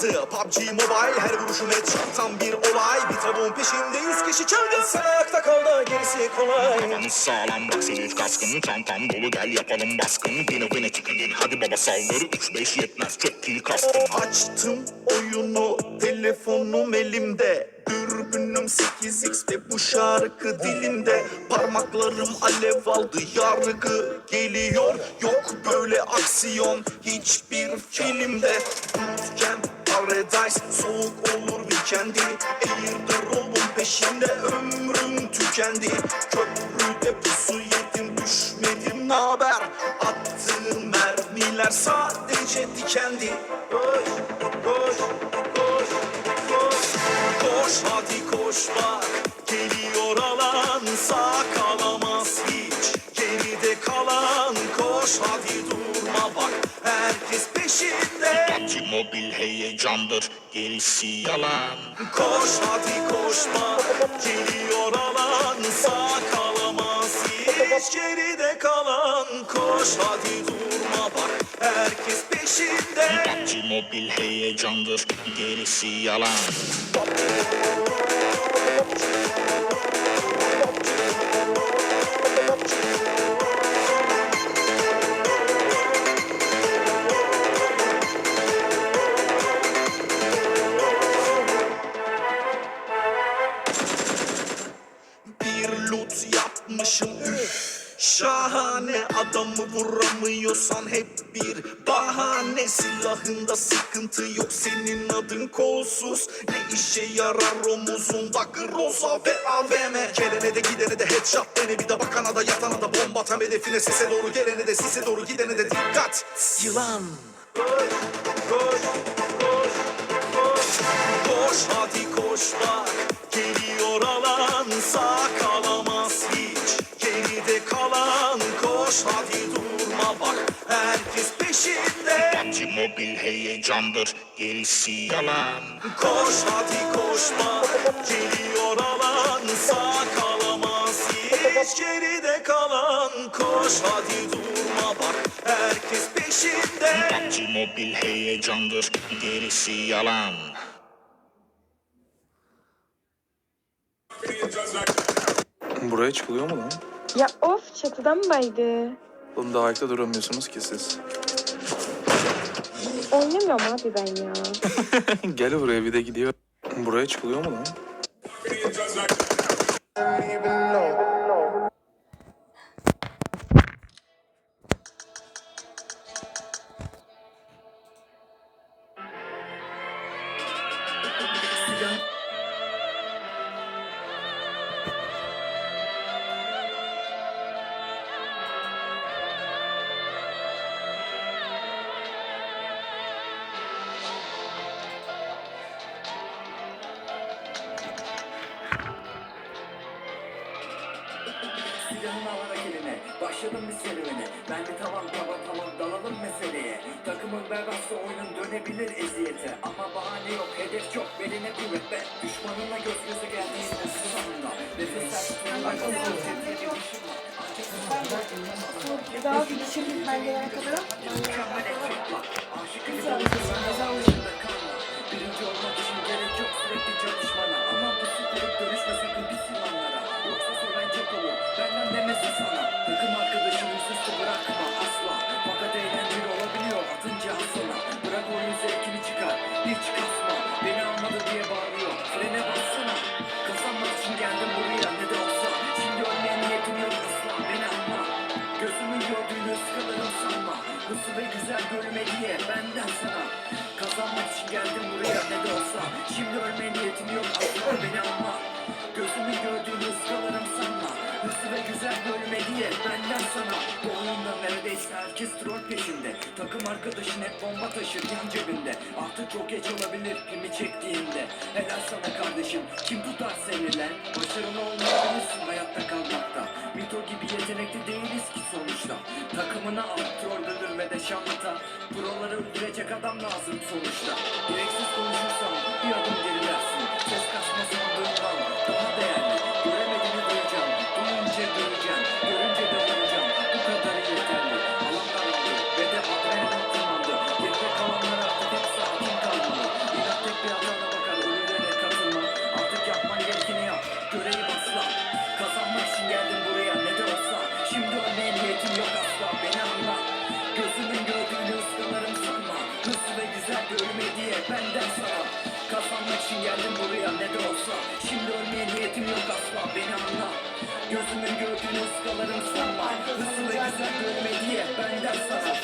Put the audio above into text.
PUBG Mobile Her vuruşum headshot tam bir olay. Bir tavuğun peşinde yüz kişi çılgın. Sen ayakta kal da gerisi kolay. Kafanız sağlam bak senin kaskın. Çantam dolu. Gel yapalım baskın. Vine vine çıkın. Hadi baba saldır. 3-5 yetmez. Çok kill kastım. Açtım oyunu telefonum elimde. Dürbünüm 8x ve bu şarkı dilimde Parmaklarım alev aldı yargı geliyor. Yok böyle aksiyon hiçbir filmde. Bootcamp paradise soğuk olur weekendi Airdrop'un peşinde ömrüm tükendi. Köprüde pusu yedim düşmedim naber? Attığım mermiler sadece dikendi koş, koş Koş hadi koş bak. Geliyor alan sağ kalamaz hiç. Geride kalan koş hadi durma bak. Herkes peşinde. PUBG mobil heyecandır gerisi yalan. Koş hadi koşma Geliyor alan sağ kalamaz hiç. Geride kalan koş hadi durma bak. Herkes peşinde. PUBG mobil heyecandır gerisi yalan adamı vuramıyorsan hep bir bahane. Silahında sıkıntı yok senin adın kolsuz. Ne işe yarar omuzunda groza ve AVM Gelene de gidene de headshot dene. Bir de bakana da yatana da bomba tam hedefine. Sise doğru gelene de sise doğru gidene de dikkat. Yılan. Koş koş koş koş. Koş hadi koş bak Mobil heyecandır gerisi yalan Koş hadi koşma Geliyor alan sağ kalamaz hiç Geride kalan koş hadi durma bak Herkes peşinde PUBG mobil heyecandır gerisi yalan Buraya çıkılıyor mu lan? Ya of çatıdan baydı? Oğlum daha ayakta duramıyorsunuz ki siz. Oynamıyorum abi ben ya. Gel buraya bir de gidiyor. Buraya çıkılıyor mu lan? Silahın alana eline Başladım bir serüvene. Ben de tamam tamam tamam dalalım meseleye. Takımın berbatsa oyunun dönebilir eziyete. Ama bahane yok hedef çok beline kuvvet be Düşmanınla göz göze geldiğinde sınavında Nefesler tutunma kazanır tepkiye bir Daha bir şimdi ben gelene kadar. mükemmel ekmek var. Aşık gibi olursan dışında kalma Birinci olmak için gerek yok sürekli çalışmana Ama bu sıkılıp dönüşme sakın pis yılanlara Yoksa soran çok olur. Benden olsa Şimdi ölmeye niyetim yok asla beni alma Gözümün gördüğünü ıskalarım sanma. Hızlı ve güzel görme diye benden sana. Bu oyunda neredeyse herkes troll peşinde. Takım arkadaşın hep bomba taşır yan cebinde. Artık çok geç olabilir pimi çektiğinde. Helal sana kardeşim kim tutar seni lan? Başarılı olmayabilirsin hayatta kalmakta. Mito gibi yetenekli değiliz ki sonuçta. Takımına al de şanlata Proları öldürecek adam lazım sonuçta. Gereksiz konuşursan bir adım gerilersin. Ses kasma sandığın var daha değerli. Göremediğini duyacağım benden sana Kazanmak için geldim buraya ne de olsa. Şimdi ölmeye niyetim yok asla beni anla. Gözümün gördüğün ıskalarım sanma Hızlı ve güzel görme diye benden sana